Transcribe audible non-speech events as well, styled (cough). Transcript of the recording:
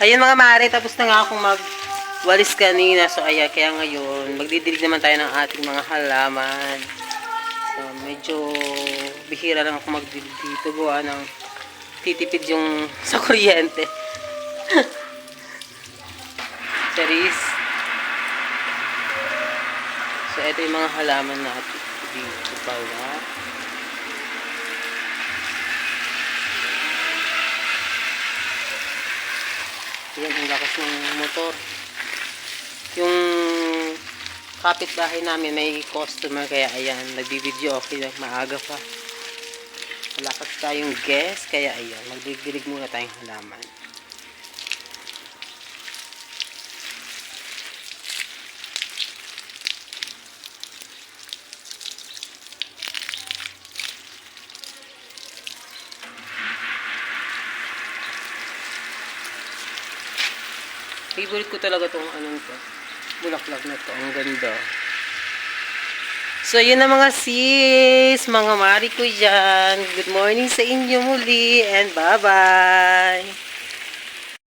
Ayun mga mare, tapos na nga akong magwalis kanina. So ayan, kaya ngayon, magdidilig naman tayo ng ating mga halaman. So medyo bihira lang ako magdilig dito. Gawa ng titipid yung (laughs) sa kuryente. (laughs) Charis. So ito yung mga halaman natin dito pala. Yan, ang lakas ng motor. Yung kapitbahay namin may customer kaya ayan, nagbibideo okay lang, maaga pa. Malakas tayong guest kaya ayan, magdidilig muna tayong halaman. Favorite ko talaga tong anong to. Bulaklak na to. Ang ganda. So, yun na mga sis, mga mari ko dyan. Good morning sa inyo muli and bye-bye.